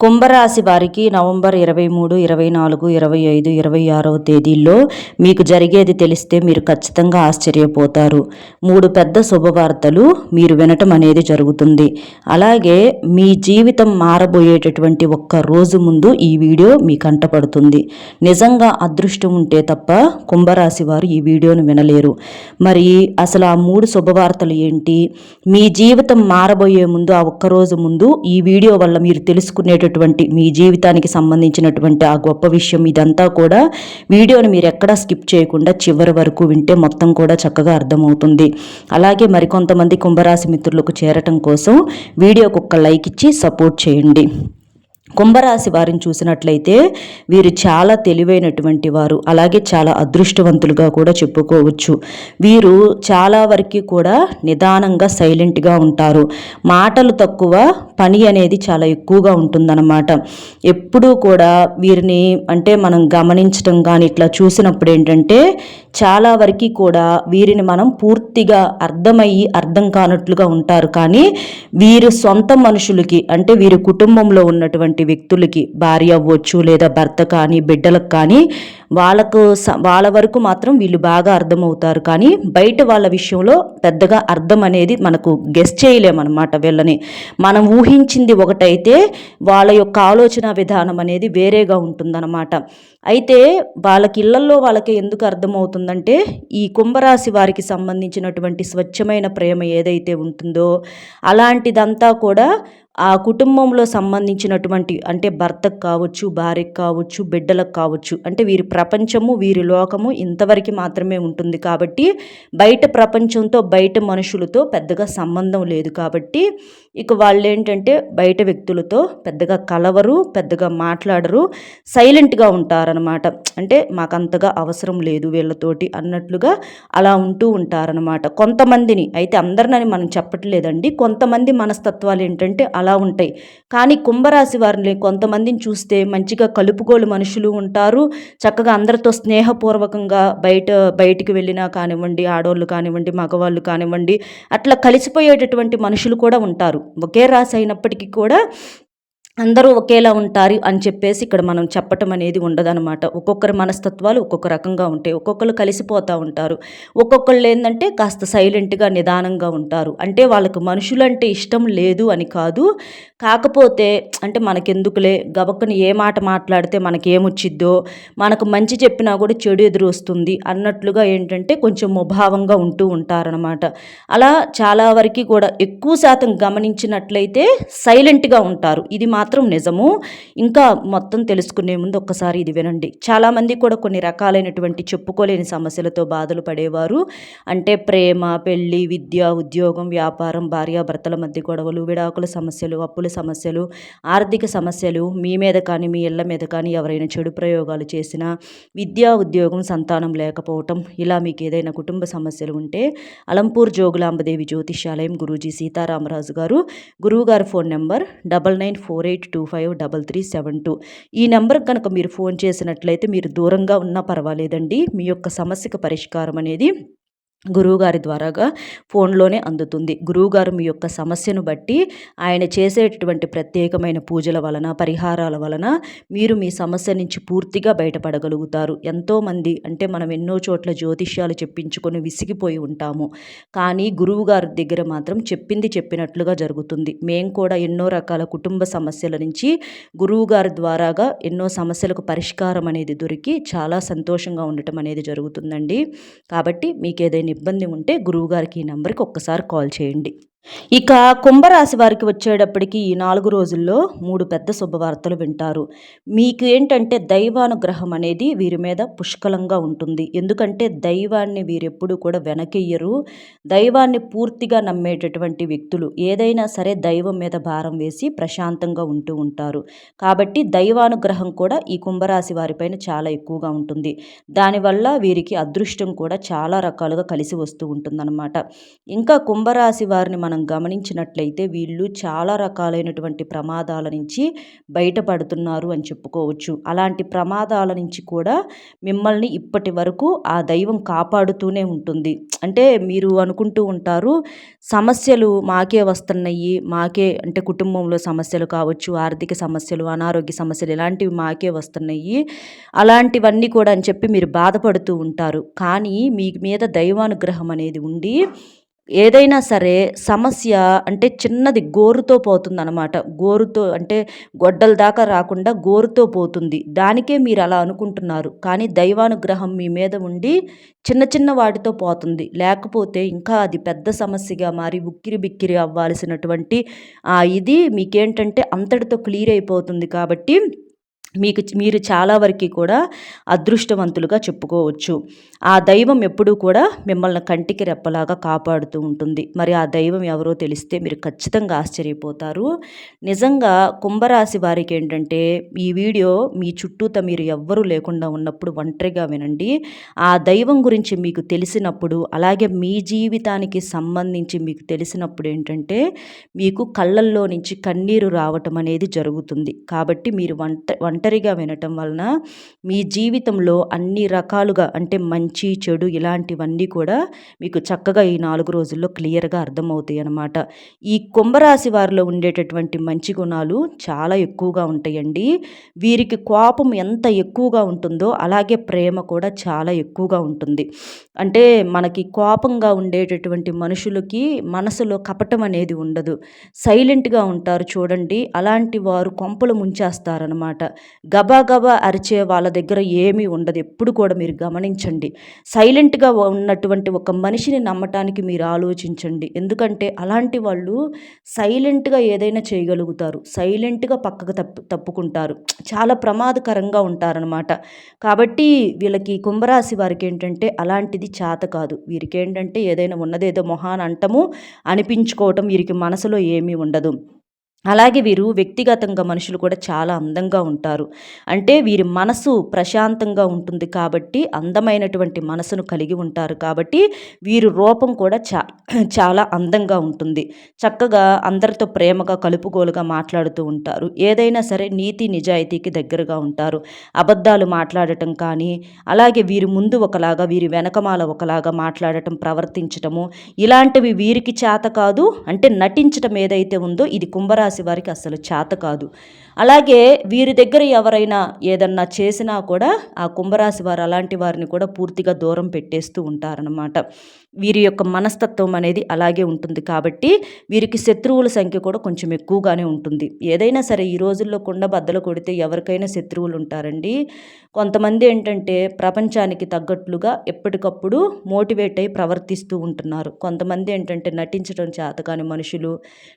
కుంభరాశి వారికి నవంబర్ ఇరవై మూడు ఇరవై నాలుగు ఇరవై ఐదు ఇరవై ఆరవ తేదీల్లో మీకు జరిగేది తెలిస్తే మీరు ఖచ్చితంగా ఆశ్చర్యపోతారు. మూడు పెద్ద శుభవార్తలు మీరు వినటం అనేది జరుగుతుంది. అలాగే మీ జీవితం మారబోయేటటువంటి ఒక్క రోజు ముందు ఈ వీడియో మీ కంటపడుతుంది నిజంగా అదృష్టం ఉంటే తప్ప కుంభరాశి వారు ఈ వీడియోను వినలేరు. మరి అసలు ఆ మూడు శుభవార్తలు ఏంటి? మీ జీవితం మారబోయే ముందు ఆ ఒక్క రోజు ముందు ఈ వీడియో వల్ల మీరు తెలుసుకునేట ఉండేటటువంటి మీ జీవితానికి సంబంధించినటువంటి ఆ గొప్ప విషయం ఇదంతా కూడా వీడియోని మీరు ఎక్కడా స్కిప్ చేయకుండా చివరి వరకు వింటే మొత్తం కూడా చక్కగా అర్థమవుతుంది. అలాగే మరికొంతమంది కుంభరాశి మిత్రులకు చేరటం కోసం వీడియోకు ఒక్క లైక్ ఇచ్చి సపోర్ట్ చేయండి. కుంభరాశి వారిని చూసినట్లయితే వీరు చాలా తెలివైనటువంటి వారు అలాగే చాలా అదృష్టవంతులుగా కూడా చెప్పుకోవచ్చు. వీరు చాలా వరకు కూడా నిదానంగా సైలెంట్గా ఉంటారు. మాటలు తక్కువ పని అనేది చాలా ఎక్కువగా ఉంటుందన్నమాట. ఎప్పుడూ కూడా వీరిని అంటే మనం గమనించడం కానీ ఇట్లా చూసినప్పుడు ఏంటంటే చాలా వరకు కూడా వీరిని మనం పూర్తిగా అర్థమయ్యి అర్థం కానట్లుగా ఉంటారు. కానీ వీరు సొంత మనుషులకి అంటే వీరి కుటుంబంలో ఉన్నటువంటి వ్యక్తులకి భార్య అవ్వచ్చు లేదా భర్త కానీ బిడ్డలకు కానీ వాళ్ళకు వాళ్ళ వరకు మాత్రం వీళ్ళు బాగా అర్థమవుతారు. కానీ బయట వాళ్ళ విషయంలో పెద్దగా అర్థం అనేది మనకు గెస్ చేయలేమన్నమాట వీళ్ళని. మనం ఊహించింది ఒకటైతే వాళ్ళ యొక్క ఆలోచన విధానం అనేది వేరేగా ఉంటుందన్నమాట. అయితే వాళ్ళకి ఇళ్ళల్లో వాళ్ళకి ఎందుకు అర్థమవుతుందంటే ఈ కుంభరాశి వారికి సంబంధించినటువంటి స్వచ్ఛమైన ప్రేమ ఏదైతే ఉంటుందో అలాంటిదంతా కూడా ఆ కుటుంబంలో సంబంధించినటువంటి అంటే భర్తకు కావచ్చు భార్యకు కావచ్చు బిడ్డలకు కావచ్చు అంటే వీరి ప్రపంచము వీరి లోకము ఇంతవరకు మాత్రమే ఉంటుంది కాబట్టి బయట ప్రపంచంతో బయట మనుషులతో పెద్దగా సంబంధం లేదు కాబట్టి ఇక వాళ్ళు ఏంటంటే బయట వ్యక్తులతో పెద్దగా కలవరు పెద్దగా మాట్లాడరు సైలెంట్గా ఉంటారనమాట అంటే మాకు అంతగా అవసరం లేదు వీళ్ళతోటి అన్నట్లుగా అలా ఉంటూ ఉంటారనమాట కొంతమందిని అయితే అందరినని మనం చెప్పట్లేదండి. కొంతమంది మనస్తత్వాలు ఏంటంటే అలా అలా ఉంటాయి. కానీ కుంభరాశి వారిని కొంతమందిని చూస్తే మంచిగా కలుపుకోలు మనుషులు ఉంటారు. చక్కగా అందరితో స్నేహపూర్వకంగా బయట బయటికి వెళ్ళినా కానివ్వండి ఆడవాళ్ళు కానివ్వండి మగవాళ్ళు కానివ్వండి అట్లా కలిసిపోయేటటువంటి మనుషులు కూడా ఉంటారు. ఒకే రాశి అయినప్పటికీ కూడా అందరూ ఒకేలా ఉంటారు అని చెప్పేసి ఇక్కడ మనం చెప్పటం అనేది ఉండదనమాట ఒక్కొక్కరి మనస్తత్వాలు ఒక్కొక్క రకంగా ఉంటాయి. ఒక్కొక్కరు కలిసిపోతూ ఉంటారు. ఒక్కొక్కళ్ళు ఏంటంటే కాస్త సైలెంట్గా నిదానంగా ఉంటారు. అంటే వాళ్ళకు మనుషులంటే ఇష్టం లేదు అని కాదు. కాకపోతే అంటే మనకెందుకులే? గబక్కని ఏ మాట మాట్లాడితే మనకేమొచ్చిద్దో? మనకు మంచి చెప్పినా కూడా చెడు ఎదురు వస్తుంది అన్నట్లుగా ఏంటంటే కొంచెం ముభావంగా ఉంటూ ఉంటారనమాట అలా చాలా వరకు కూడా ఎక్కువ శాతం గమనించినట్లయితే సైలెంట్గా ఉంటారు. ఇది మాత్రం మాత్రం నిజము. ఇంకా మొత్తం తెలుసుకునే ముందు ఒక్కసారి ఇది వినండి. చాలామంది కూడా కొన్ని రకాలైనటువంటి చెప్పుకోలేని సమస్యలతో బాధలు పడేవారు. అంటే ప్రేమ పెళ్ళి విద్య ఉద్యోగం వ్యాపారం భార్యాభర్తల మధ్య గొడవలు విడాకుల సమస్యలు అప్పుల సమస్యలు ఆర్థిక సమస్యలు మీ మీద కానీ మీ ఇళ్ళ మీద కానీ ఎవరైనా చెడు ప్రయోగాలు చేసినా విద్యా ఉద్యోగం సంతానం లేకపోవటం ఇలా మీకు ఏదైనా కుటుంబ సమస్యలు ఉంటే అలంపూర్ జోగులాంబదేవి జ్యోతిష్యాలయం గురూజీ సీతారామరాజు గారు. గురువుగారి phone number double nine four eight eight two five double three seven two. ఈ నెంబర్కి కనుక మీరు ఫోన్ చేసినట్లయితే మీరు దూరంగా ఉన్నా పర్వాలేదండి. మీ యొక్క సమస్యకు పరిష్కారం అనేది గురువుగారి ద్వారాగా ఫోన్లోనే అందుతుంది. గురువుగారు మీ యొక్క సమస్యను బట్టి ఆయన చేసేటటువంటి ప్రత్యేకమైన పూజల వలన పరిహారాల వలన మీరు మీ సమస్య నుంచి పూర్తిగా బయటపడగలుగుతారు. ఎంతోమంది అంటే మనం ఎన్నో చోట్ల జ్యోతిష్యాలు చెప్పించుకొని విసిగిపోయి ఉంటాము. కానీ గురువుగారి దగ్గర మాత్రం చెప్పింది చెప్పినట్లుగా జరుగుతుంది. మేము కూడా ఎన్నో రకాల కుటుంబ సమస్యల నుంచి గురువుగారి ద్వారాగా ఎన్నో సమస్యలకు పరిష్కారం అనేది దొరికి చాలా సంతోషంగా ఉండటం అనేది జరుగుతుందండి. కాబట్టి మీకు ఏదైనా ఇబ్బంది ఉంటే గురువుగారికి ఈ నెంబర్కి ఒక్కసారి కాల్ చేయండి. ఇక కుంభరాశి వారికి వచ్చేటప్పటికి ఈ నాలుగు రోజుల్లో మూడు పెద్ద శుభవార్తలు వింటారు. మీకు ఏంటంటే దైవానుగ్రహం అనేది వీరి మీద పుష్కలంగా ఉంటుంది. ఎందుకంటే దైవాన్ని వీరెప్పుడు కూడా వెనకెయ్యరు దైవాన్ని పూర్తిగా నమ్మేటటువంటి వ్యక్తులు ఏదైనా సరే దైవం మీద భారం వేసి ప్రశాంతంగా ఉంటూ ఉంటారు. కాబట్టి దైవానుగ్రహం కూడా ఈ కుంభరాశి వారిపైన చాలా ఎక్కువగా ఉంటుంది. దానివల్ల వీరికి అదృష్టం కూడా చాలా రకాలుగా కలిసి వస్తూ ఉంటుందన్నమాట. ఇంకా కుంభరాశి వారిని మనం మనం గమనించినట్లయితే వీళ్ళు చాలా రకాలైనటువంటి ప్రమాదాల నుంచి బయటపడుతున్నారు అని చెప్పుకోవచ్చు. అలాంటి ప్రమాదాల నుంచి కూడా మిమ్మల్ని ఇప్పటి వరకు ఆ దైవం కాపాడుతూనే ఉంటుంది. అంటే మీరు అనుకుంటూ ఉంటారు సమస్యలు మాకే వస్తున్నాయి మాకే అంటే కుటుంబంలో సమస్యలు కావచ్చు ఆర్థిక సమస్యలు అనారోగ్య సమస్యలు ఇలాంటివి మాకే వస్తున్నాయి అలాంటివన్నీ కూడా అని చెప్పి మీరు బాధపడుతూ ఉంటారు. కానీ మీ మీద దైవానుగ్రహం అనేది ఉండి ఏదైనా సరే సమస్య అంటే చిన్నది గోరుతో పోతుంది అనమాట గోరుతో అంటే గొడ్డల దాకా రాకుండా గోరుతో పోతుంది. దానికే మీరు అలా అనుకుంటున్నారు. కానీ దైవానుగ్రహం మీ మీద ఉండి చిన్న చిన్న వాటితో పోతుంది. లేకపోతే ఇంకా అది పెద్ద సమస్యగా మారి ఉక్కిరి బిక్కిరి అవ్వాల్సినటువంటి ఇది మీకేంటంటే అంతటితో క్లియర్ అయిపోతుంది కాబట్టి మీకు మీరు చాలా వరకు కూడా అదృష్టవంతులుగా చెప్పుకోవచ్చు. ఆ దైవం ఎప్పుడూ కూడా మిమ్మల్ని కంటికి రెప్పలాగా కాపాడుతూ ఉంటుంది. మరి ఆ దైవం ఎవరో తెలిస్తే మీరు ఖచ్చితంగా ఆశ్చర్యపోతారు. నిజంగా కుంభరాశి వారికి ఏంటంటే ఈ వీడియో మీ చుట్టూత మీరు ఎవ్వరూ లేకుండా ఉన్నప్పుడు ఒంటరిగా వినండి. ఆ దైవం గురించి మీకు తెలిసినప్పుడు అలాగే మీ జీవితానికి సంబంధించి మీకు తెలిసినప్పుడు ఏంటంటే మీకు కళ్ళల్లో నుంచి కన్నీరు రావటం అనేది జరుగుతుంది. కాబట్టి మీరు వంట ఒంటరిగా వినటం వలన మీ జీవితంలో అన్ని రకాలుగా అంటే మంచి చెడు ఇలాంటివన్నీ కూడా మీకు చక్కగా ఈ నాలుగు రోజుల్లో క్లియర్గా అర్థమవుతాయి అన్నమాట. ఈ కుంభరాశి వారిలో ఉండేటటువంటి మంచి గుణాలు చాలా ఎక్కువగా ఉంటాయండి. వీరికి కోపం ఎంత ఎక్కువగా ఉంటుందో అలాగే ప్రేమ కూడా చాలా ఎక్కువగా ఉంటుంది. అంటే మనకి కోపంగా ఉండేటటువంటి మనుషులకి మనసులో కపటం అనేది ఉండదు. సైలెంట్గా ఉంటారు చూడండి. అలాంటి వారు కొంపలు ముంచేస్తారనమాట గబాగబా అరిచే వాళ్ళ దగ్గర ఏమీ ఉండదు. ఎప్పుడు కూడా మీరు గమనించండి. సైలెంట్గా ఉన్నటువంటి ఒక మనిషిని నమ్మటానికి మీరు ఆలోచించండి. ఎందుకంటే అలాంటి వాళ్ళు సైలెంట్గా ఏదైనా చేయగలుగుతారు. సైలెంట్గా పక్కకు తప్పు తప్పుకుంటారు. చాలా ప్రమాదకరంగా ఉంటారనమాట కాబట్టి వీళ్ళకి కుంభరాశి వారికి ఏంటంటే అలాంటిది చేత కాదు. వీరికి ఏంటంటే ఏదైనా ఉన్నదేదో మొహాన్ అంటము అనిపించుకోవటం వీరికి మనసులో ఏమీ ఉండదు. అలాగే వీరు వ్యక్తిగతంగా మనుషులు కూడా చాలా అందంగా ఉంటారు. అంటే వీరి మనసు ప్రశాంతంగా ఉంటుంది కాబట్టి అందమైనటువంటి మనసును కలిగి ఉంటారు కాబట్టి వీరి రూపం కూడా చా చాలా అందంగా ఉంటుంది. చక్కగా అందరితో ప్రేమగా కలుపుగోలుగా మాట్లాడుతూ ఉంటారు. ఏదైనా సరే నీతి నిజాయితీకి దగ్గరగా ఉంటారు. అబద్ధాలు మాట్లాడటం కానీ అలాగే వీరి ముందు ఒకలాగా వీరి వెనకమాల ఒకలాగా మాట్లాడటం ప్రవర్తించటము ఇలాంటివి వీరికి చేత కాదు. అంటే నటించటం ఏదైతే ఉందో ఇది కుంభరా రాశి వారికి అసలు చేత కాదు. అలాగే వీరి దగ్గర ఎవరైనా ఏదన్నా చేసినా కూడా ఆ కుంభరాశి వారు అలాంటి వారిని కూడా పూర్తిగా దూరం పెట్టేస్తూ ఉంటారనమాట వీరి యొక్క మనస్తత్వం అనేది అలాగే ఉంటుంది కాబట్టి వీరికి శత్రువుల సంఖ్య కూడా కొంచెం ఎక్కువగానే ఉంటుంది. ఏదైనా సరే ఈ రోజుల్లో కుండ బద్దలు కొడితే ఎవరికైనా శత్రువులు ఉంటారండి. కొంతమంది ఏంటంటే ప్రపంచానికి తగ్గట్లుగా ఎప్పటికప్పుడు మోటివేట్ అయి ప్రవర్తిస్తూ ఉంటున్నారు. కొంతమంది ఏంటంటే నటించడం చేతకాని మనుషులు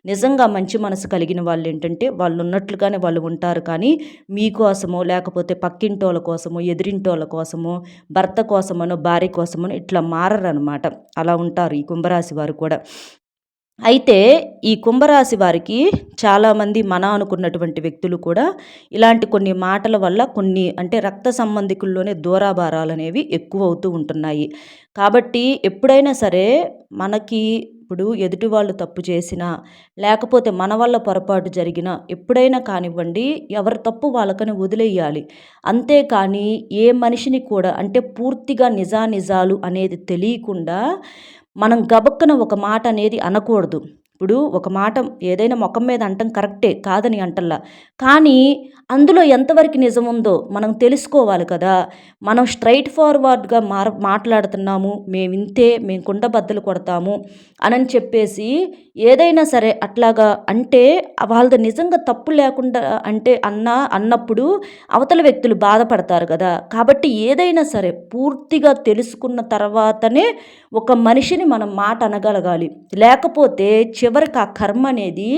నిజంగా మంచి మనసు కలిగిన వాళ్ళు ఏంటంటే వాళ్ళు ఉన్నట్లుగానే వాళ్ళు ఉంటారు. కానీ మీకోసమో లేకపోతే పక్కింటోళ్ళ కోసమో ఎదిరింటోళ్ళ కోసమో భర్త కోసమనో భార్య కోసమో ఇట్లా మారరనమాట అలా ఉంటారు ఈ కుంభరాశి వారు కూడా అయితే ఈ కుంభరాశి వారికి చాలామంది మన అనుకున్నటువంటి వ్యక్తులు కూడా ఇలాంటి కొన్ని మాటల వల్ల కొన్ని అంటే రక్త సంబంధికుల్లోనే దూరాభారాలు అనేవి ఎక్కువ అవుతూ ఉంటున్నాయి. కాబట్టి ఎప్పుడైనా సరే మనకి ఇప్పుడు ఎదుటి వాళ్ళు తప్పు చేసినా లేకపోతే మన వల్ల పొరపాటు జరిగినా ఎప్పుడైనా కానివ్వండి ఎవరి తప్పు వాళ్ళకని వదిలేయాలి. అంతేకాని ఏ మనిషిని కూడా అంటే పూర్తిగా నిజానిజాలు అనేది తెలియకుండా మనం గబక్కున ఒక మాట అనేది అనకూడదు. ఇప్పుడు ఒక మాట ఏదైనా ముఖం మీద అంటం కరెక్టే కాదని అంటల్లా. కానీ అందులో ఎంతవరకు నిజం ఉందో మనం తెలుసుకోవాలి కదా. మనం స్ట్రైట్ ఫార్వర్డ్గా మార మాట్లాడుతున్నాము మేము ఇంతే మేము కుండబద్దలు కొడతాము అని చెప్పేసి ఏదైనా సరే అట్లాగా అంటే వాళ్ళది నిజంగా తప్పు లేకుండా అంటే అన్న అన్నప్పుడు అవతల వ్యక్తులు బాధపడతారు కదా. కాబట్టి ఏదైనా సరే పూర్తిగా తెలుసుకున్న తర్వాతనే ఒక మనిషిని మనం మాట అనగలగాలి. లేకపోతే చివరికి ఆ కర్మ అనేది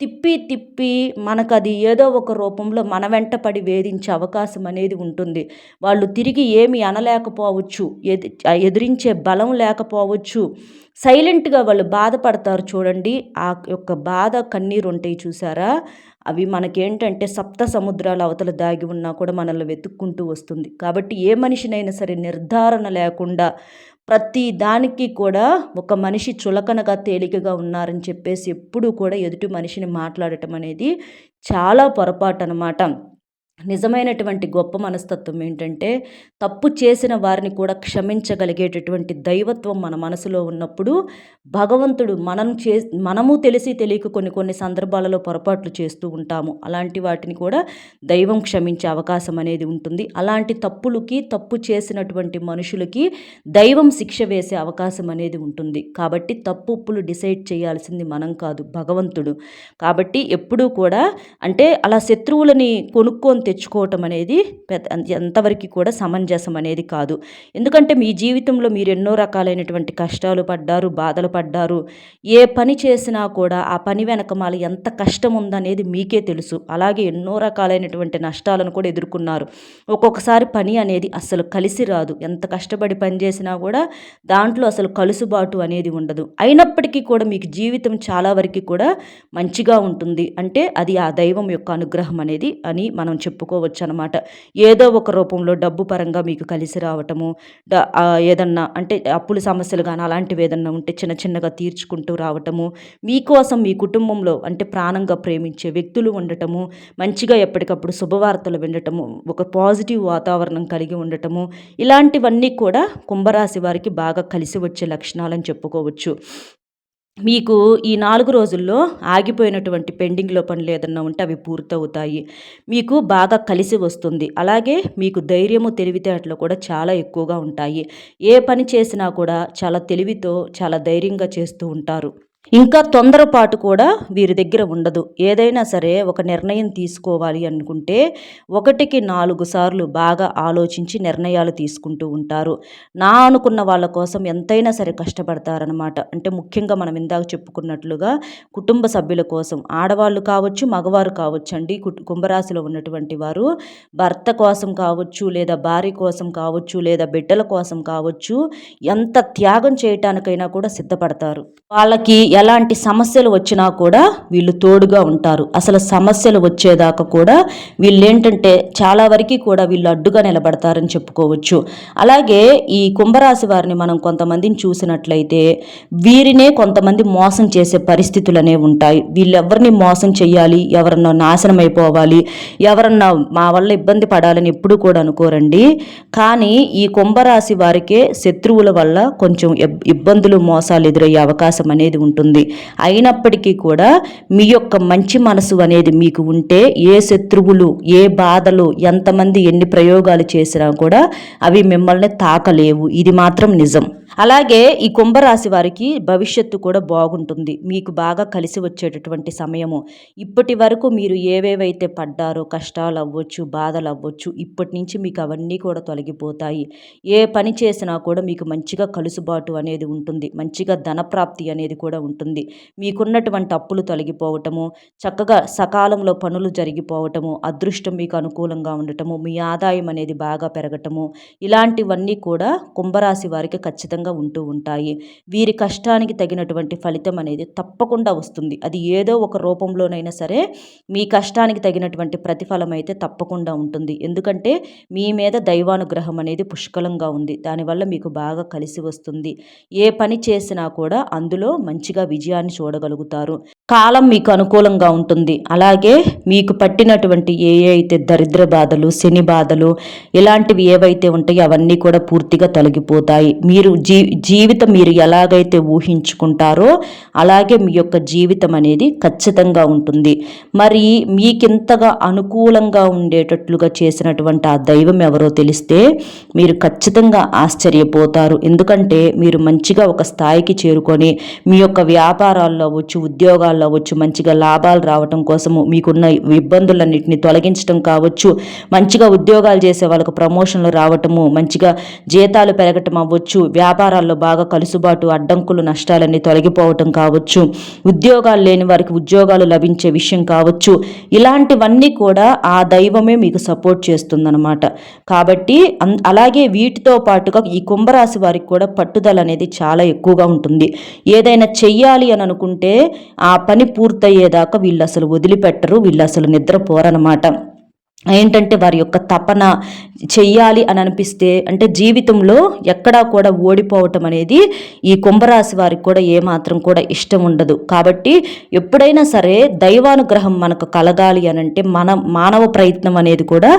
తిప్పి తిప్పి మనకు అది ఏదో ఒక రూపంలో మన వెంట పడి వేధించే అవకాశం అనేది ఉంటుంది. వాళ్ళు తిరిగి ఏమి అనలేకపోవచ్చు. ఎది ఎదిరించే బలం లేకపోవచ్చు. సైలెంట్గా వాళ్ళు బాధపడతారు చూడండి. ఆ యొక్క బాధ కన్నీరు ఉంటాయి చూసారా? అవి మనకేంటంటే సప్త సముద్రాల అవతల దాగి ఉన్నా కూడా మనల్ని వెతుక్కుంటూ వస్తుంది. కాబట్టి ఏ మనిషినైనా సరే నిర్ధారణ లేకుండా ప్రతి దానికి కూడా ఒక మనిషి చులకనగా తేలికగా ఉన్నారని చెప్పేసి ఎప్పుడూ కూడా ఎదుటి మనిషిని మాట్లాడటం అనేది చాలా పొరపాటు అనమాట నిజమైనటువంటి గొప్ప మనస్తత్వం ఏంటంటే తప్పు చేసిన వారిని కూడా క్షమించగలిగేటటువంటి దైవత్వం మన మనసులో ఉన్నప్పుడు భగవంతుడు మనం చే మనము తెలిసి తెలియక కొన్ని కొన్ని సందర్భాలలో పొరపాట్లు చేస్తూ ఉంటాము. అలాంటి వాటిని కూడా దైవం క్షమించే అవకాశం అనేది ఉంటుంది. అలాంటి తప్పులకి తప్పు చేసినటువంటి మనుషులకి దైవం శిక్ష వేసే అవకాశం అనేది ఉంటుంది. కాబట్టి తప్పు ఉప్పులు డిసైడ్ చేయాల్సింది మనం కాదు భగవంతుడు. కాబట్టి ఎప్పుడూ కూడా అంటే అలా శత్రువులని కొనుక్కొని తెచ్చుకోవటం అనేది పెద్ద ఎంతవరకు కూడా సమంజసం అనేది కాదు. ఎందుకంటే మీ జీవితంలో మీరు ఎన్నో రకాలైనటువంటి కష్టాలు పడ్డారు బాధలు పడ్డారు. ఏ పని చేసినా కూడా ఆ పని వెనకమాల ఎంత కష్టం ఉందనేది మీకే తెలుసు. అలాగే ఎన్నో రకాలైనటువంటి నష్టాలను కూడా ఎదుర్కొన్నారు. ఒక్కొక్కసారి పని అనేది అసలు కలిసి రాదు. ఎంత కష్టపడి పని చేసినా కూడా దాంట్లో అసలు కలుసుబాటు అనేది ఉండదు. అయినప్పటికీ కూడా మీకు జీవితం చాలా వరకు కూడా మంచిగా ఉంటుంది. అంటే అది ఆ దైవం యొక్క అనుగ్రహం అనేది అని మనం చెప్పుకోవచ్చు. అనమాట ఏదో ఒక రూపంలో డబ్బు పరంగా మీకు కలిసి రావటము ఏదన్నా అంటే అప్పుల సమస్యలు కానీ అలాంటివి ఏదన్నా ఉంటే చిన్న చిన్నగా తీర్చుకుంటూ రావటము మీకోసం మీ కుటుంబంలో అంటే ప్రాణంగా ప్రేమించే వ్యక్తులు ఉండటము మంచిగా ఎప్పటికప్పుడు శుభవార్తలు వినటము ఒక పాజిటివ్ వాతావరణం కలిగి ఉండటము ఇలాంటివన్నీ కూడా కుంభరాశి వారికి బాగా కలిసి వచ్చే లక్షణాలని చెప్పుకోవచ్చు. మీకు ఈ నాలుగు రోజుల్లో ఆగిపోయినటువంటి పెండింగ్లో పనులు ఏదన్నా ఉంటే అవి పూర్తవుతాయి. మీకు బాగా కలిసి వస్తుంది. అలాగే మీకు ధైర్యము తెలివితేటలు కూడా చాలా ఎక్కువగా ఉంటాయి. ఏ పని చేసినా కూడా చాలా తెలివితో చాలా ధైర్యంగా చేస్తూ ఉంటారు. ఇంకా తొందరపాటు కూడా వీరి దగ్గర ఉండదు. ఏదైనా సరే ఒక నిర్ణయం తీసుకోవాలి అనుకుంటే ఒకటికి నాలుగు సార్లు బాగా ఆలోచించి నిర్ణయాలు తీసుకుంటూ ఉంటారు. నా అనుకున్న వాళ్ళ కోసం ఎంతైనా సరే కష్టపడతారనమాట అంటే ముఖ్యంగా మనం ఇందాక చెప్పుకున్నట్లుగా కుటుంబ సభ్యుల కోసం ఆడవాళ్ళు కావచ్చు మగవారు కావచ్చు అండి కుంభరాశిలో ఉన్నటువంటి వారు భర్త కోసం కావచ్చు లేదా భార్య కోసం కావచ్చు లేదా బిడ్డల కోసం కావచ్చు ఎంత త్యాగం చేయటానికైనా కూడా సిద్ధపడతారు. వాళ్ళకి ఎలాంటి సమస్యలు వచ్చినా కూడా వీళ్ళు తోడుగా ఉంటారు. అసలు సమస్యలు వచ్చేదాకా కూడా వీళ్ళు ఏంటంటే చాలా వరకు కూడా వీళ్ళు అడ్డుగా నిలబడతారని చెప్పుకోవచ్చు. అలాగే ఈ కుంభరాశి వారిని మనం కొంతమందిని చూసినట్లయితే వీరినే కొంతమంది మోసం చేసే పరిస్థితులు అనేవి ఉంటాయి. వీళ్ళెవరిని మోసం చేయాలి ఎవరన్నా నాశనం అయిపోవాలి? ఎవరన్నా మా వల్ల ఇబ్బంది పడాలని ఎప్పుడు కూడా అనుకోరండి. కానీ ఈ కుంభరాశి వారికే శత్రువుల వల్ల కొంచెం ఇబ్బందులు మోసాలు ఎదురయ్యే అవకాశం అనేది ఉంటుంది. ఉంటుంది అయినప్పటికీ కూడా మీ యొక్క మంచి మనసు అనేది మీకు ఉంటే ఏ శత్రువులు ఏ బాధలు ఎంతమంది ఎన్ని ప్రయోగాలు చేసినా కూడా అవి మిమ్మల్ని తాకలేవు. ఇది మాత్రం నిజం. అలాగే ఈ కుంభరాశి వారికి భవిష్యత్తు కూడా బాగుంటుంది. మీకు బాగా కలిసి వచ్చేటటువంటి సమయము. ఇప్పటి వరకు మీరు ఏవేవైతే పడ్డారో కష్టాలు అవ్వచ్చు బాధలు అవ్వచ్చు ఇప్పటి నుంచి మీకు అవన్నీ కూడా తొలగిపోతాయి. ఏ పని చేసినా కూడా మీకు మంచిగా కలుసుబాటు అనేది ఉంటుంది. మంచిగా ధనప్రాప్తి అనేది కూడా ఉంటుంది. మీకున్నటువంటి అప్పులు తొలగిపోవటము చక్కగా సకాలంలో పనులు జరిగిపోవటము అదృష్టం మీకు అనుకూలంగా ఉండటము మీ ఆదాయం అనేది బాగా పెరగటము ఇలాంటివన్నీ కూడా కుంభరాశి వారికి ఖచ్చితంగా ఖచ్చితంగా ఉంటూ ఉంటాయి. వీరి కష్టానికి తగినటువంటి ఫలితం అనేది తప్పకుండా వస్తుంది. అది ఏదో ఒక రూపంలోనైనా సరే మీ కష్టానికి తగినటువంటి ప్రతిఫలం అయితే తప్పకుండా ఉంటుంది. ఎందుకంటే మీ మీద దైవానుగ్రహం అనేది పుష్కలంగా ఉంది. దానివల్ల మీకు బాగా కలిసి వస్తుంది. ఏ పని చేసినా కూడా అందులో మంచిగా విజయాన్ని చూడగలుగుతారు. కాలం మీకు అనుకూలంగా ఉంటుంది. అలాగే మీకు పట్టినటువంటి ఏ అయితే దరిద్ర బాధలు శని బాధలు ఇలాంటివి ఏవైతే ఉంటాయో అవన్నీ కూడా పూర్తిగా తొలగిపోతాయి. మీరు జీ జీవితం మీరు ఎలాగైతే ఊహించుకుంటారో అలాగే మీ యొక్క జీవితం అనేది ఖచ్చితంగా ఉంటుంది. మరి మీకింతగా అనుకూలంగా ఉండేటట్లుగా చేసినటువంటి ఆ దైవం ఎవరో తెలిస్తే మీరు ఖచ్చితంగా ఆశ్చర్యపోతారు. ఎందుకంటే మీరు మంచిగా ఒక స్థాయికి చేరుకొని మీ యొక్క వ్యాపారాల్లో అవ్వచ్చు ఉద్యోగాల్లో అవ్వచ్చు మంచిగా లాభాలు రావటం కోసము మీకున్న ఇబ్బందులన్నింటినీ తొలగించడం కావచ్చు మంచిగా ఉద్యోగాలు చేసే వాళ్ళకు ప్రమోషన్లు రావటము మంచిగా జీతాలు పెరగటం అవ్వచ్చు వ్యాపార వ్యాపారాల్లో బాగా కలుసుబాటు అడ్డంకులు నష్టాలన్నీ తొలగిపోవటం కావచ్చు ఉద్యోగాలు లేని వారికి ఉద్యోగాలు లభించే విషయం కావచ్చు. ఇలాంటివన్నీ కూడా ఆ దైవమే మీకు సపోర్ట్ చేస్తుందన్నమాట. కాబట్టి అలాగే వీటితో పాటుగా ఈ కుంభరాశి వారికి కూడా పట్టుదల అనేది చాలా ఎక్కువగా ఉంటుంది. ఏదైనా చెయ్యాలి అని అనుకుంటే ఆ పని పూర్తయ్యేదాకా వీళ్ళు అసలు వదిలిపెట్టరు వీళ్ళు అసలు నిద్రపోరనమాట ఏంటంటే వారి యొక్క తపన చెయ్యాలి అని అనిపిస్తే అంటే జీవితంలో ఎక్కడా కూడా ఓడిపోవటం అనేది ఈ కుంభరాశి వారికి కూడా ఏమాత్రం కూడా ఇష్టం ఉండదు. కాబట్టి ఎప్పుడైనా సరే దైవానుగ్రహం మనకు కలగాలి అని అంటే మన మానవ ప్రయత్నం అనేది కూడా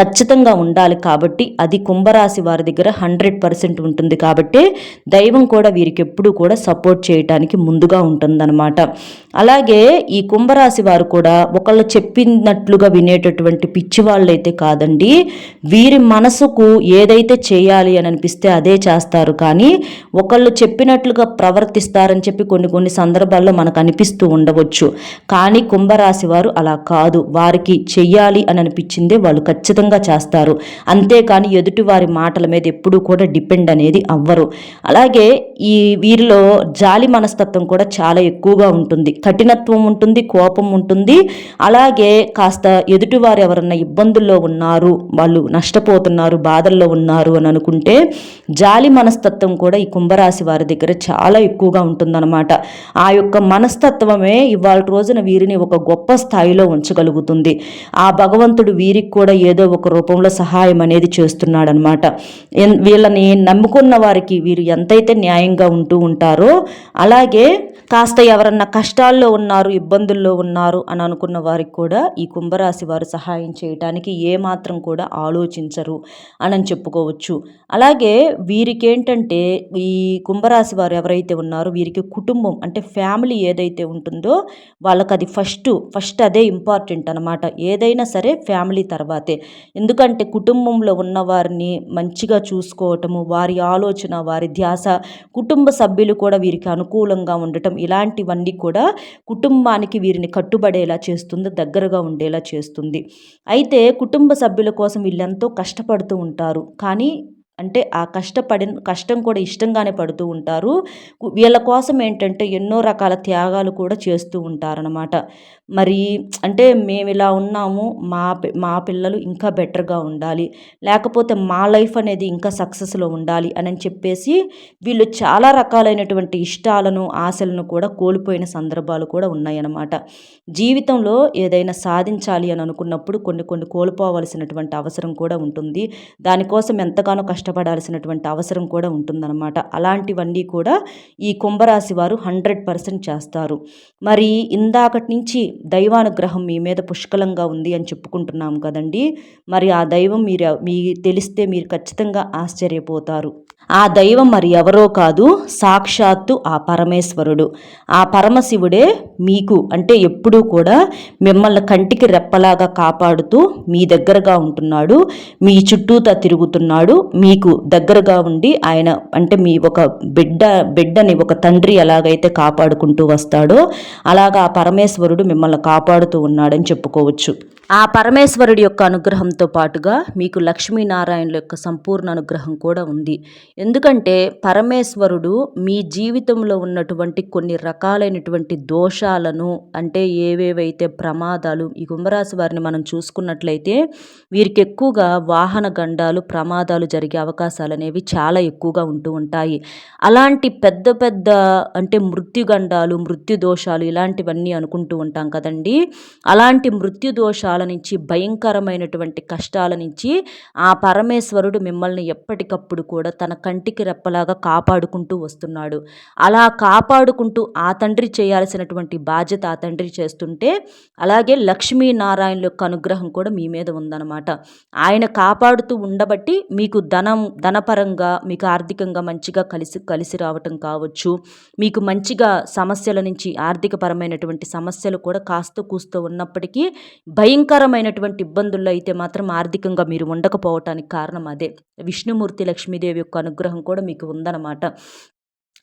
ఖచ్చితంగా ఉండాలి. కాబట్టి అది కుంభరాశి వారి దగ్గర హండ్రెడ్ పర్సెంట్ ఉంటుంది. కాబట్టి దైవం కూడా వీరికి ఎప్పుడు కూడా సపోర్ట్ చేయటానికి ముందుగా ఉంటుందన్నమాట. అలాగే ఈ కుంభరాశి వారు కూడా ఒకళ్ళు చెప్పినట్లుగా వినేటటువంటి పిచ్చి వాళ్ళైతే కాదండి. వీరి మనసుకు ఏదైతే చేయాలి అని అనిపిస్తే అదే చేస్తారు. కానీ ఒకళ్ళు చెప్పినట్లుగా ప్రవర్తిస్తారని చెప్పి కొన్ని కొన్ని సందర్భాల్లో మనకు అనిపిస్తూ ఉండవచ్చు. కానీ కుంభరాశి వారు అలా కాదు. వారికి చెయ్యాలి అని అనిపించిందే వాళ్ళు ఖచ్చితంగా చేస్తారు. అంతేకాని ఎదుటి వారి మాటల మీద ఎప్పుడూ కూడా డిపెండ్ అనేది అవ్వరు. అలాగే ఈ వీరిలో జాలి మనస్తత్వం కూడా చాలా ఎక్కువగా ఉంటుంది. కఠినత్వం ఉంటుంది కోపం ఉంటుంది. అలాగే కాస్త ఎదుటివారు ఎవరన్నా ఇబ్బందుల్లో ఉన్నారు వాళ్ళు నష్టపోతున్నారు బాధల్లో ఉన్నారు అని అనుకుంటే జాలి మనస్తత్వం కూడా ఈ కుంభరాశి వారి దగ్గర చాలా ఎక్కువగా ఉంటుందన్నమాట. ఆ యొక్క మనస్తత్వమే ఇవాళ రోజున వీరిని ఒక గొప్ప స్థాయిలో ఉంచగలుగుతుంది. ఆ భగవంతుడు వీరికి కూడా ఏదో ఒక రూపంలో సహాయం అనేది చేస్తున్నాడనమాట వీళ్ళని నమ్ముకున్న వారికి వీరు ఎంతైతే న్యాయంగా ఉంటూ ఉంటారో అలాగే కాస్త ఎవరన్నా కష్టాల్లో ఉన్నారు ఇబ్బందుల్లో ఉన్నారు అని అనుకున్న వారికి కూడా ఈ కుంభరాశి వారు సహాయం చేయటానికి ఏమాత్రం కూడా ఆలోచించరు అని చెప్పుకోవచ్చు. అలాగే వీరికి ఏంటంటే ఈ కుంభరాశి వారు ఎవరైతే ఉన్నారో వీరికి కుటుంబం అంటే ఫ్యామిలీ ఏదైతే ఉంటుందో వాళ్ళకి అది ఫస్ట్ ఫస్ట్ అదే ఇంపార్టెంట్ అనమాట ఏదైనా సరే ఫ్యామిలీ తర్వాతే. ఎందుకంటే కుటుంబంలో ఉన్న వారిని మంచిగా చూసుకోవటము వారి ఆలోచన వారి ధ్యాస కుటుంబ సభ్యులు కూడా వీరికి అనుకూలంగా ఉండటం ఇలాంటివన్నీ కూడా కుటుంబానికి వీరిని కట్టుబడేలా చేస్తుంది దగ్గరగా ఉండేలా చేస్తుంది. అయితే కుటుంబ సభ్యుల కోసం వీళ్ళెంతో కష్టపడుతూ ఉంటారు. కానీ అంటే ఆ కష్టపడి కష్టం కూడా ఇష్టంగానే పడుతూ ఉంటారు. వీళ్ళ కోసం ఏంటంటే ఎన్నో రకాల త్యాగాలు కూడా చేస్తూ ఉంటారనమాట మరి అంటే మేము ఇలా ఉన్నాము మా మా పిల్లలు ఇంకా బెటర్గా ఉండాలి. లేకపోతే మా లైఫ్ అనేది ఇంకా సక్సెస్లో ఉండాలి అని చెప్పేసి వీళ్ళు చాలా రకాలైనటువంటి ఇష్టాలను ఆశలను కూడా కోల్పోయిన సందర్భాలు కూడా ఉన్నాయన్నమాట. జీవితంలో ఏదైనా సాధించాలి అని అనుకున్నప్పుడు కొన్ని కొన్ని కోల్పోవలసినటువంటి అవసరం కూడా ఉంటుంది. దానికోసం ఎంతగానో కష్టపడాల్సినటువంటి అవసరం కూడా ఉంటుందన్నమాట. అలాంటివన్నీ కూడా ఈ కుంభరాశి వారు హండ్రెడ్ పర్సెంట్ చేస్తారు. మరి ఇందాకటి నుంచి దైవానుగ్రహం మీ మీద పుష్కలంగా ఉంది అని చెప్పుకుంటున్నాం కదండి. మరి ఆ దైవం మీరు మీ తెలిస్తే మీరు ఖచ్చితంగా ఆశ్చర్యపోతారు. ఆ దైవం మరి ఎవరో కాదు సాక్షాత్తు ఆ పరమేశ్వరుడు. ఆ పరమశివుడే మీకు అంటే ఎప్పుడూ కూడా మిమ్మల్ని కంటికి రెప్పలాగా కాపాడుతూ మీ దగ్గరగా ఉంటున్నాడు. మీ చుట్టూతా తిరుగుతున్నాడు. మీకు దగ్గరగా ఉండి ఆయన అంటే మీ ఒక బిడ్డ బిడ్డని ఒక తండ్రి ఎలాగైతే కాపాడుకుంటూ వస్తాడో అలాగా ఆ పరమేశ్వరుడు మిమ్మల్ని కాపాడుతూ ఉన్నాడని చెప్పుకోవచ్చు. ఆ పరమేశ్వరుడి యొక్క అనుగ్రహంతో పాటుగా మీకు లక్ష్మీనారాయణుల యొక్క సంపూర్ణ అనుగ్రహం కూడా ఉంది. ఎందుకంటే పరమేశ్వరుడు మీ జీవితంలో ఉన్నటువంటి కొన్ని రకాలైనటువంటి దోషాలను అంటే ఏవేవైతే ప్రమాదాలు ఈ కుంభరాశి వారిని మనం చూసుకున్నట్లయితే వీరికి ఎక్కువగా వాహన గండాలు ప్రమాదాలు జరిగే అవకాశాలు అనేవి చాలా ఎక్కువగా ఉంటూ ఉంటాయి. అలాంటి పెద్ద పెద్ద అంటే మృత్యుగండాలు మృత్యు దోషాలు ఇలాంటివన్నీ అనుకుంటూ ఉంటాం కదండి. అలాంటి మృత్యు దోషాలు కష్టాల నుంచి భయంకరమైనటువంటి కష్టాల నుంచి ఆ పరమేశ్వరుడు మిమ్మల్ని ఎప్పటికప్పుడు కూడా తన కంటికి రెప్పలాగా కాపాడుకుంటూ వస్తున్నాడు. అలా కాపాడుకుంటూ ఆ తండ్రి చేయాల్సినటువంటి బాధ్యత ఆ తండ్రి చేస్తుంటే అలాగే లక్ష్మీనారాయణ యొక్క అనుగ్రహం కూడా మీ మీద ఉందన్నమాట. ఆయన కాపాడుతూ ఉండబట్టి మీకు ధనం ధనపరంగా మీకు ఆర్థికంగా మంచిగా కలిసి కలిసి రావటం కావచ్చు. మీకు మంచిగా సమస్యల నుంచి ఆర్థికపరమైనటువంటి సమస్యలు కూడా కాస్త కూస్తూ ఉన్నప్పటికీ భయం భయంకరమైనటువంటి ఇబ్బందుల్లో అయితే మాత్రం ఆర్థికంగా మీరు ఉండకపోవటానికి కారణం అదే. విష్ణుమూర్తి లక్ష్మీదేవి యొక్క అనుగ్రహం కూడా మీకు ఉందన్నమాట.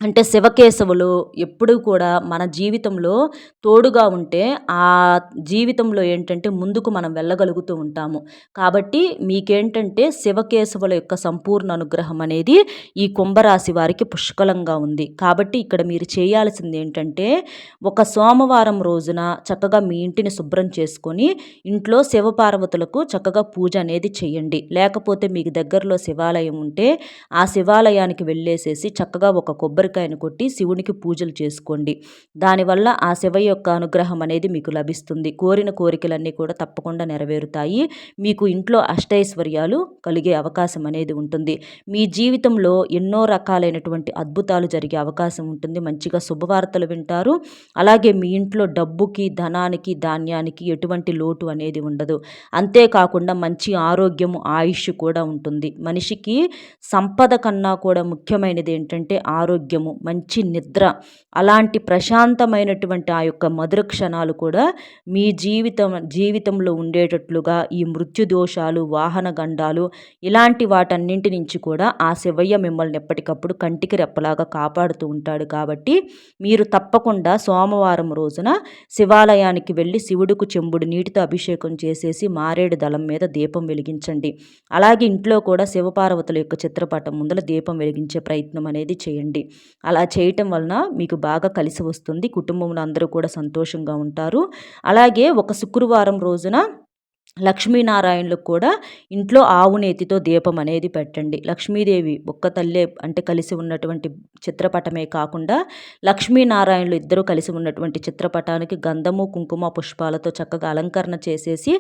అంటే శివకేశవులు ఎప్పుడూ కూడా మన జీవితంలో తోడుగా ఉంటే ఆ జీవితంలో ఏంటంటే ముందుకు మనం వెళ్ళగలుగుతూ ఉంటాము. కాబట్టి మీకేంటంటే శివకేశవుల యొక్క సంపూర్ణ అనుగ్రహం అనేది ఈ కుంభరాశి వారికి పుష్కలంగా ఉంది. కాబట్టి ఇక్కడ మీరు చేయాల్సింది ఏంటంటే ఒక సోమవారం రోజున చక్కగా మీ ఇంటిని శుభ్రం చేసుకొని ఇంట్లో శివపార్వతులకు చక్కగా పూజ అనేది చేయండి. లేకపోతే మీకు దగ్గరలో శివాలయం ఉంటే ఆ శివాలయానికి వెళ్ళేసేసి చక్కగా ఒక కొబ్బరి కొబ్బరికాయను కొట్టి శివునికి పూజలు చేసుకోండి. దానివల్ల ఆ శివ యొక్క అనుగ్రహం అనేది మీకు లభిస్తుంది. కోరిన కోరికలన్నీ కూడా తప్పకుండా నెరవేరుతాయి. మీకు ఇంట్లో అష్టైశ్వర్యాలు కలిగే అవకాశం అనేది ఉంటుంది. మీ జీవితంలో ఎన్నో రకాలైనటువంటి అద్భుతాలు జరిగే అవకాశం ఉంటుంది. మంచిగా శుభవార్తలు వింటారు. అలాగే మీ ఇంట్లో డబ్బుకి ధనానికి ధాన్యానికి ఎటువంటి లోటు అనేది ఉండదు. అంతేకాకుండా మంచి ఆరోగ్యము ఆయుష్ కూడా ఉంటుంది. మనిషికి సంపద కన్నా కూడా ముఖ్యమైనది ఏంటంటే ఆరోగ్యం. ఆరోగ్యము మంచి నిద్ర అలాంటి ప్రశాంతమైనటువంటి ఆ యొక్క మధుర క్షణాలు కూడా మీ జీవితం జీవితంలో ఉండేటట్లుగా ఈ మృత్యు దోషాలు వాహన గండాలు ఇలాంటి వాటన్నింటి నుంచి కూడా ఆ శివయ్య మిమ్మల్ని ఎప్పటికప్పుడు కంటికి రెప్పలాగా కాపాడుతూ ఉంటాడు కాబట్టి మీరు తప్పకుండా సోమవారం రోజున శివాలయానికి వెళ్ళి శివుడుకు చెంబుడు నీటితో అభిషేకం చేసేసి మారేడు దళం మీద దీపం వెలిగించండి. అలాగే ఇంట్లో కూడా శివపార్వతుల యొక్క చిత్రపటం ముందల దీపం వెలిగించే ప్రయత్నం అనేది చేయండి. అలా చేయటం వలన మీకు బాగా కలిసి వస్తుంది. కుటుంబంలో అందరూ కూడా సంతోషంగా ఉంటారు. అలాగే ఒక శుక్రవారం రోజున లక్ష్మీనారాయణలకు కూడా ఇంట్లో ఆవు నేతితో దీపం అనేది పెట్టండి. లక్ష్మీదేవి ఒక్క తల్లే అంటే కలిసి ఉన్నటువంటి చిత్రపటమే కాకుండా లక్ష్మీనారాయణులు ఇద్దరు కలిసి ఉన్నటువంటి చిత్రపటానికి గంధము కుంకుమ పుష్పాలతో చక్కగా అలంకరణ చేసేసి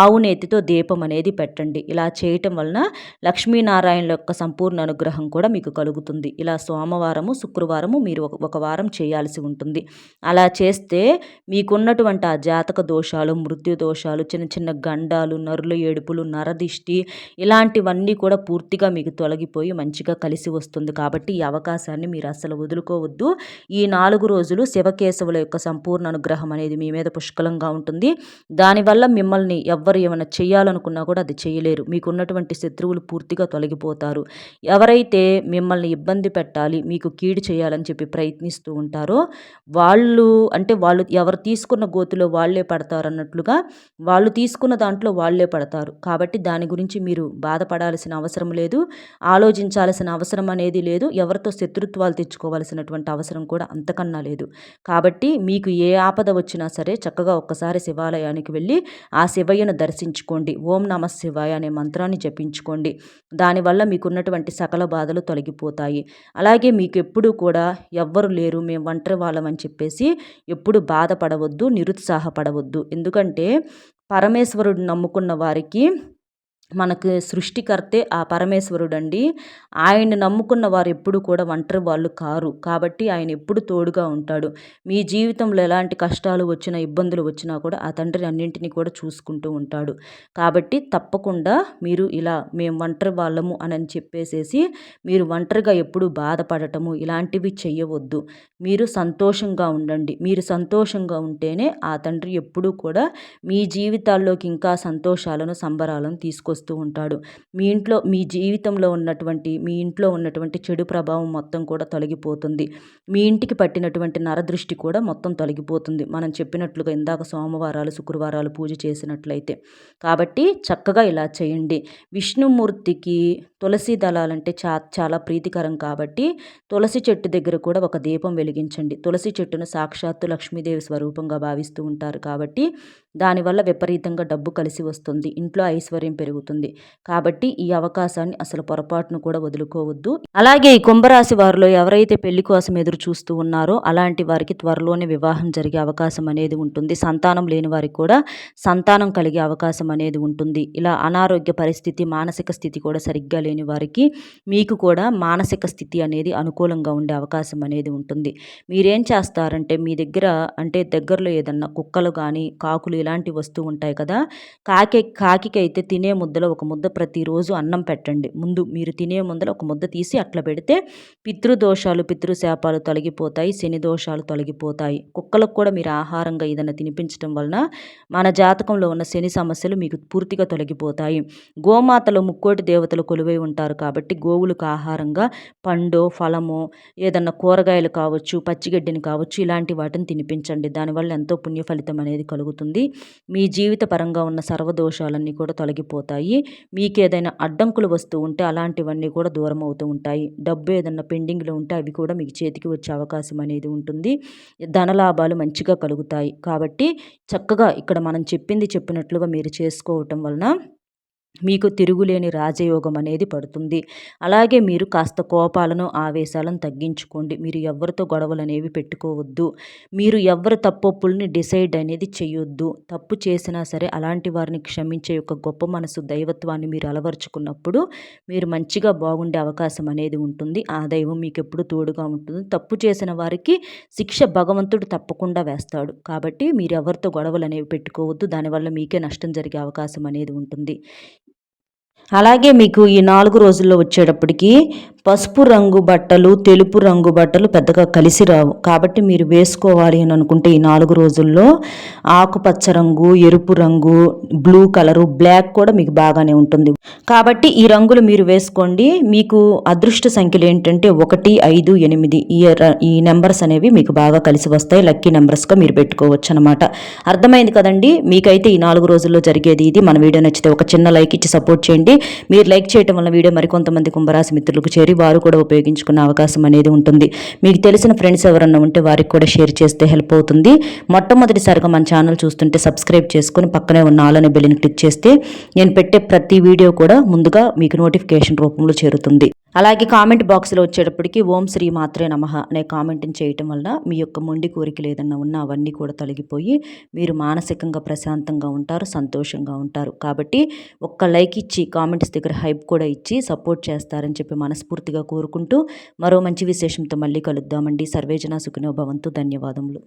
ఆవు నేతితో దీపం అనేది పెట్టండి. ఇలా చేయటం వలన లక్ష్మీనారాయణుల యొక్క సంపూర్ణ అనుగ్రహం కూడా మీకు కలుగుతుంది. ఇలా సోమవారము శుక్రవారము మీరు ఒక వారం చేయాల్సి ఉంటుంది. అలా చేస్తే మీకున్నటువంటి ఆ జాతక దోషాలు మృత్యు దోషాలు చిన్న చిన్న గండాలు నరుల ఏడుపులు నరదిష్టి ఇలాంటివన్నీ కూడా పూర్తిగా మీకు తొలగిపోయి మంచిగా కలిసి వస్తుంది కాబట్టి ఈ అవకాశాన్ని మీరు అసలు వదులుకోవద్దు. ఈ నాలుగు రోజులు శివకేశవుల యొక్క సంపూర్ణ అనుగ్రహం అనేది మీ మీద పుష్కలంగా ఉంటుంది. దానివల్ల మిమ్మల్ని ఎవ్వరు ఏమైనా చేయాలనుకున్నా కూడా అది చేయలేరు. మీకున్నటువంటి శత్రువులు పూర్తిగా తొలగిపోతారు. ఎవరైతే మిమ్మల్ని ఇబ్బంది పెట్టాలి మీకు కీడు చేయాలని చెప్పి ప్రయత్నిస్తూ ఉంటారో వాళ్ళు అంటే వాళ్ళు ఎవరు తీసుకున్న గోతిలో వాళ్ళే పడతారు అన్నట్లుగా వాళ్ళు తీసుకున్న దాంట్లో వాళ్ళే పడతారు. కాబట్టి దాని గురించి మీరు బాధపడాల్సిన అవసరం లేదు. ఆలోచించాల్సిన అవసరం అనేది లేదు. ఎవరితో శత్రుత్వాలు తెచ్చుకోవాల్సినటువంటి అవసరం కూడా అంతకన్నా లేదు. కాబట్టి మీకు ఏ ఆపద వచ్చినా సరే చక్కగా ఒక్కసారి శివాలయానికి వెళ్ళి ఆ శివయ్యను దర్శించుకోండి. ఓం నమ శివాయ అనే మంత్రాన్ని జపించుకోండి. దానివల్ల మీకున్నటువంటి సకల బాధలు తొలగిపోతాయి. అలాగే మీకు ఎప్పుడూ కూడా ఎవ్వరు లేరు. మేము ఒంటరి వాళ్ళమని చెప్పేసి ఎప్పుడు బాధపడవద్దు నిరుత్సాహపడవద్దు. ఎందుకంటే పరమేశ్వరుడు నమ్ముకున్న వారికి మనకు సృష్టికర్తే ఆ పరమేశ్వరుడు అండి ఆయన నమ్ముకున్న వారు ఎప్పుడు కూడా ఒంటరి వాళ్ళు కారు. కాబట్టి ఆయన ఎప్పుడు తోడుగా ఉంటాడు. మీ జీవితంలో ఎలాంటి కష్టాలు వచ్చినా ఇబ్బందులు వచ్చినా కూడా ఆ తండ్రి అన్నింటినీ కూడా చూసుకుంటూ ఉంటాడు. కాబట్టి తప్పకుండా మీరు ఇలా మేము ఒంటరి వాళ్ళము అని చెప్పేసేసి మీరు ఒంటరిగా ఎప్పుడు బాధపడటము ఇలాంటివి చెయ్యవద్దు. మీరు సంతోషంగా ఉండండి. మీరు సంతోషంగా ఉంటేనే ఆ తండ్రి ఎప్పుడూ కూడా మీ జీవితాల్లోకి ఇంకా సంతోషాలను సంబరాలను తీసుకొస్తారు వస్తూ ఉంటాడు. మీ ఇంట్లో మీ జీవితంలో ఉన్నటువంటి మీ ఇంట్లో ఉన్నటువంటి చెడు ప్రభావం మొత్తం కూడా తొలగిపోతుంది. మీ ఇంటికి పట్టినటువంటి నరదృష్టి కూడా మొత్తం తొలగిపోతుంది. మనం చెప్పినట్లుగా ఇందాక సోమవారాలు శుక్రవారాలు పూజ చేసినట్లయితే. కాబట్టి చక్కగా ఇలా చేయండి. విష్ణుమూర్తికి తులసి దళాలంటే చా చాలా ప్రీతికరం కాబట్టి తులసి చెట్టు దగ్గర కూడా ఒక దీపం వెలిగించండి. తులసి చెట్టును సాక్షాత్తు లక్ష్మీదేవి స్వరూపంగా భావిస్తూ ఉంటారు కాబట్టి దానివల్ల విపరీతంగా డబ్బు కలిసి వస్తుంది. ఇంట్లో ఐశ్వర్యం పెరుగుతుంది. కాబట్టి ఈ అవకాశాన్ని అసలు పొరపాటును కూడా వదులుకోవద్దు. అలాగే ఈ కుంభరాశి వారిలో ఎవరైతే పెళ్ళి కోసం ఎదురు చూస్తూ ఉన్నారో అలాంటి వారికి త్వరలోనే వివాహం జరిగే అవకాశం అనేది ఉంటుంది. సంతానం లేని వారికి కూడా సంతానం కలిగే అవకాశం అనేది ఉంటుంది. ఇలా అనారోగ్య పరిస్థితి మానసిక స్థితి కూడా సరిగ్గా లేని వారికి మీకు కూడా మానసిక స్థితి అనేది అనుకూలంగా ఉండే అవకాశం అనేది ఉంటుంది. మీరేం చేస్తారంటే మీ దగ్గర అంటే దగ్గరలో ఏదన్నా కుక్కలు కానీ కాకులు ఇలాంటివి వస్తూ ఉంటాయి కదా కాకి కాకి అయితే తినే ముద్ద ముద్దలో ఒక ముద్ద ప్రతిరోజు అన్నం పెట్టండి. ముందు మీరు తినే ముందర ఒక ముద్ద తీసి అట్లా పెడితే పితృదోషాలు పితృశాపాలు తొలగిపోతాయి శని దోషాలు తొలగిపోతాయి. కుక్కలకు కూడా మీరు ఆహారంగా ఏదైనా తినిపించడం వలన మన జాతకంలో ఉన్న శని సమస్యలు మీకు పూర్తిగా తొలగిపోతాయి. గోమాతలో ముక్కోటి దేవతలు కొలువై ఉంటారు కాబట్టి గోవులకు ఆహారంగా పండు ఫలము ఏదన్నా కూరగాయలు కావచ్చు పచ్చిగడ్డిని కావచ్చు ఇలాంటి వాటిని తినిపించండి. దానివల్ల ఎంతో పుణ్య ఫలితం అనేది కలుగుతుంది. మీ జీవిత పరంగా ఉన్న సర్వదోషాలన్నీ కూడా తొలగిపోతాయి. మీకు ఏదైనా అడ్డంకులు వస్తూ ఉంటే అలాంటివన్నీ కూడా దూరం అవుతూ ఉంటాయి. డబ్బు ఏదైనా పెండింగ్లో ఉంటే అవి కూడా మీకు చేతికి వచ్చే అవకాశం అనేది ఉంటుంది. ధనలాభాలు మంచిగా కలుగుతాయి. కాబట్టి చక్కగా ఇక్కడ మనం చెప్పింది చెప్పినట్లుగా మీరు చేసుకోవటం వలన మీకు తిరుగులేని రాజయోగం అనేది పడుతుంది. అలాగే మీరు కాస్త కోపాలను ఆవేశాలను తగ్గించుకోండి. మీరు ఎవరితో గొడవలు అనేవి పెట్టుకోవద్దు. మీరు ఎవరి తప్పొప్పుల్ని డిసైడ్ అనేది చేయొద్దు తప్పు చేసినా సరే అలాంటి వారిని క్షమించే యొక్క గొప్ప మనసు దైవత్వాన్ని మీరు అలవరుచుకున్నప్పుడు మీరు మంచిగా బాగుండే అవకాశం అనేది ఉంటుంది. ఆ దైవం మీకు ఎప్పుడు తోడుగా ఉంటుంది. తప్పు చేసిన వారికి శిక్ష భగవంతుడు తప్పకుండా వేస్తాడు. కాబట్టి మీరు ఎవరితో గొడవలు అనేవి పెట్టుకోవద్దు. దానివల్ల మీకే నష్టం జరిగే అవకాశం అనేది ఉంటుంది. అలాగే మీకు ఈ నాలుగు రోజుల్లో వచ్చేటప్పటికి పసుపు రంగు బట్టలు తెలుపు రంగు బట్టలు పెద్దగా కలిసి రావు. కాబట్టి మీరు వేసుకోవాలి అని అనుకుంటే ఈ నాలుగు రోజుల్లో ఆకుపచ్చ రంగు ఎరుపు రంగు బ్లూ కలరు బ్లాక్ కూడా మీకు బాగానే ఉంటుంది. కాబట్టి ఈ రంగులు మీరు వేసుకోండి. మీకు అదృష్ట సంఖ్యలు ఏంటంటే ఒకటి ఐదు ఎనిమిది. ఈ ఈ నెంబర్స్ అనేవి మీకు బాగా కలిసి వస్తాయి. లక్కీ నెంబర్స్గా మీరు పెట్టుకోవచ్చు అనమాట అర్థమైంది కదండి? మీకైతే ఈ నాలుగు రోజుల్లో జరిగేది ఇది. మన వీడియో నచ్చితే ఒక చిన్న లైక్ ఇచ్చి సపోర్ట్ చేయండి. మీరు లైక్ చేయడం వల్ల వీడియో మరికొంతమంది కుంభరాశి మిత్రులకు చేరి వారు కూడా ఉపయోగించుకునే అవకాశం అనేది ఉంటుంది. మీకు తెలిసిన ఫ్రెండ్స్ ఎవరన్నా ఉంటే వారికి కూడా షేర్ చేస్తే హెల్ప్ అవుతుంది. మొట్టమొదటిసారిగా మన ఛానల్ చూస్తుంటే సబ్స్క్రైబ్ చేసుకుని పక్కనే ఉన్న ఆల్ అనే బెల్ని క్లిక్ చేస్తే నేను పెట్టే ప్రతి వీడియో కూడా ముందుగా మీకు నోటిఫికేషన్ రూపంలో చేరుతుంది. అలాగే కామెంట్ బాక్స్లో వచ్చేటప్పటికి ఓం శ్రీ మాత్రే నమ అనే కామెంట్ని చేయటం వల్ల మీ యొక్క మొండి కోరికలు ఏదన్నా ఉన్నా అవన్నీ కూడా తొలగిపోయి మీరు మానసికంగా ప్రశాంతంగా ఉంటారు సంతోషంగా ఉంటారు. కాబట్టి ఒక్క లైక్ ఇచ్చి కామెంట్స్ దగ్గర హైప్ కూడా ఇచ్చి సపోర్ట్ చేస్తారని చెప్పి మనస్ఫూర్తిగా కోరుకుంటూ మరో మంచి విశేషంతో మళ్ళీ కలుద్దామండి. సర్వేజన సుఖనో భవంతు. ధన్యవాదములు.